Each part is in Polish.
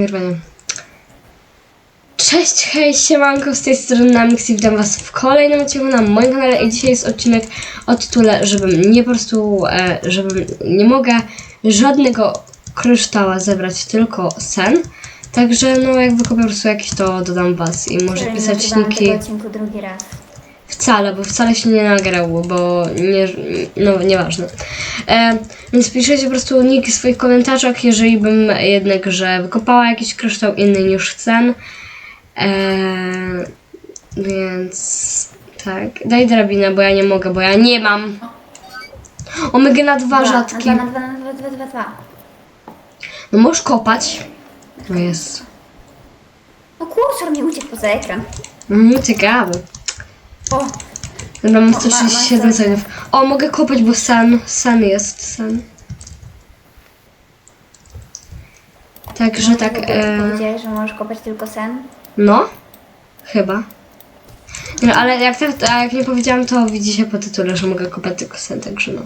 Nagrywanie. Cześć, hej, siemanko, z tej strony Namix i witam was w kolejnym odcinku na moim kanale i dzisiaj jest odcinek o tytule, żebym nie po prostu, e, żebym nie mogę żadnego kryształa zebrać, tylko sen. Także no jak wykopię po prostu jakiś to dodam was i może pisać niki. odcinku drugi raz. Wcale, bo wcale się nie nagrało, bo nie, no nieważne. E, więc piszecie po prostu niki w swoich komentarzach, jeżeli bym jednak, że wykopała jakiś kryształ inny niż sen. E, więc tak, daj drabinę, bo ja nie mogę, bo ja nie mam. Omega na dwa rzadki. Na dwa, na dwa, na dwa, dwa, dwa, dwa. No możesz kopać. No jest. No kursor mi uciekł poza ekran. Mm, ciekawe. O, Dobra, mam O, ma- 137 masz cegów. O, mogę kopać, bo sen, sen jest, sen. Także tak, tak, e, powiedziałeś, że możesz kopać tylko sen. no, chyba. No, ale jak, tak, a jak nie powiedziałam, to widzicie po tytule, że mogę kopać tylko sen, także no.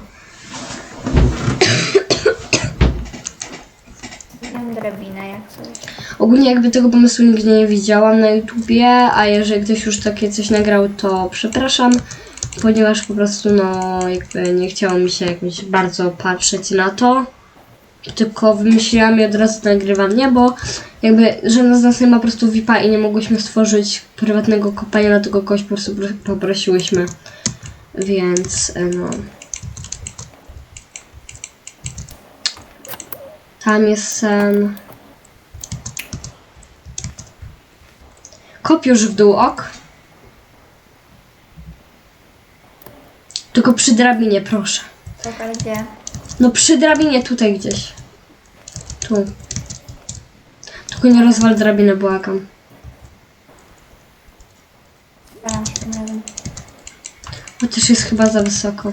Drabinę jak coś. Ogólnie jakby tego pomysłu nigdy nie widziałam na YouTubie, a jeżeli ktoś już takie coś nagrał, to przepraszam, ponieważ po prostu no jakby nie chciało mi się jakoś bardzo patrzeć na to. Tylko wymyśliłam i od razu nagrywam, nie? Bo jakby żadna z nas nie ma po prostu VIPa i nie mogłyśmy stworzyć prywatnego kopania, dlatego kogoś po prostu pro- poprosiłyśmy. Więc e, no. Tam jest sen. Kop już w dół, ok? Tylko przy drabinie, proszę. Tak, ale gdzie? No przy drabinie tutaj gdzieś. Tu. Tylko nie rozwal drabiny, błagam. Chociaż jest chyba za wysoko.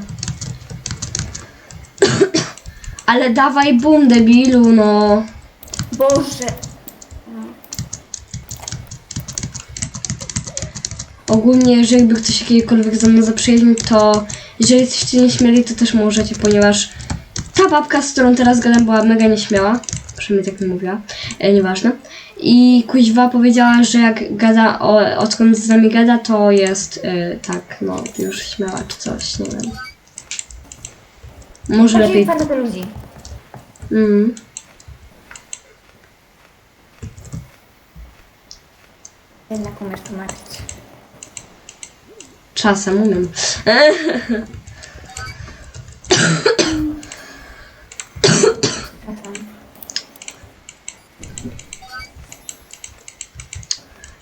Ale dawaj bum, debilu, no. Boże! Ogólnie, jeżeli by ktoś jakiegokolwiek ze mną zaprzyjaźnił, to jeżeli jesteście nieśmiali, to też możecie, ponieważ ta babka, z którą teraz gadam, była mega nieśmiała. Przynajmniej tak mi mówiła. E, nieważne. I kuźwa powiedziała, że jak gada, o, odkąd z nami gada, to jest e, tak, no, już śmiała czy coś, nie wiem. Może lepiej. wpada do ludzi. Mm. Jednak umiesz tłumaczyć. Czasem umiem.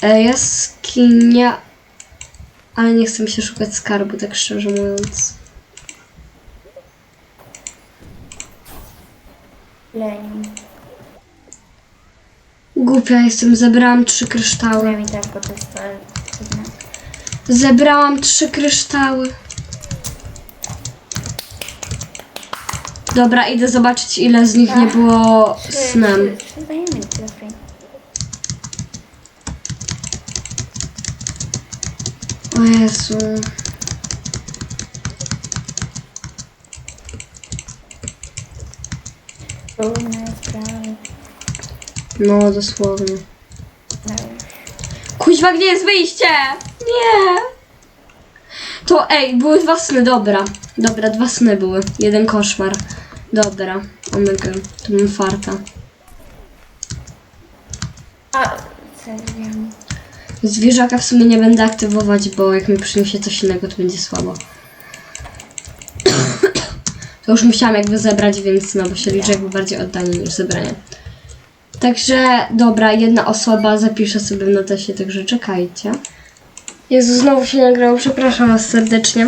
E, jaskinia. Ale nie chcę mi się szukać skarbu, tak szczerze mówiąc. Leni. Głupia jestem, zebrałam trzy kryształy. Powiem mi tak, bo to jest to. Zebrałam trzy kryształy. Dobra, idę zobaczyć ile z nich nie było Trzy- snem. zajemy, Jeffrey. O Jezu. Trudne sprawy. No, dosłownie. No. Kuźwa, gdzie jest wyjście? Nie. To ej, były dwa sny, dobra. Dobra, dwa sny były. Jeden koszmar. Dobra, omega. To mam farta. A, wiem. Zwierzaka w sumie nie będę aktywować, bo jak mi przyniesie coś innego, to będzie słabo. To już musiałam jakby zebrać, więc no, bo się liczy jakby bardziej oddanie niż zebranie. Także, dobra, jedna osoba zapisze sobie w notesie, także czekajcie. Jezu, znowu się nagrało, przepraszam was serdecznie.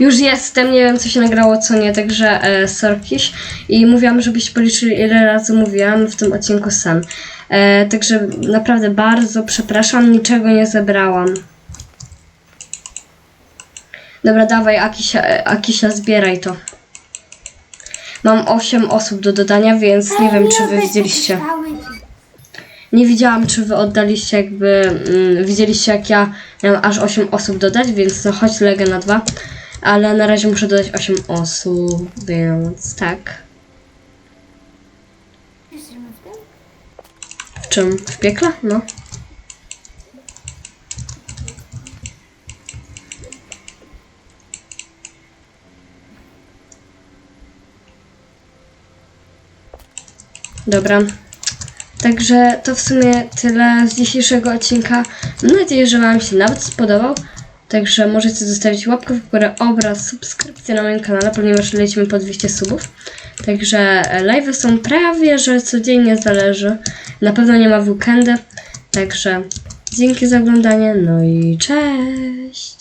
Już jestem, nie wiem co się nagrało, co nie, także e, sorkiś. I mówiłam, żebyście policzyli ile razy mówiłam w tym odcinku sam. E, także naprawdę bardzo przepraszam, niczego nie zebrałam. Dobra, dawaj Akisia, e, Akisia zbieraj to. Mam 8 osób do dodania, więc nie wiem czy wy widzieliście. Nie widziałam, czy wy oddaliście jakby, mm, widzieliście jak ja miałam aż 8 osób dodać, więc no chodź legę na 2. Ale na razie muszę dodać 8 osób, więc tak. Jesteśmy w tym? czym? W piekle? No. Dobra. Także to w sumie tyle z dzisiejszego odcinka. Mam nadzieję, że Wam się nawet spodobał. Także możecie zostawić łapkę w górę, obraz, subskrypcję na moim kanale, ponieważ lecimy po 200 subów. Także live są prawie, że codziennie zależy. Na pewno nie ma weekendy. Także dzięki za oglądanie, no i cześć!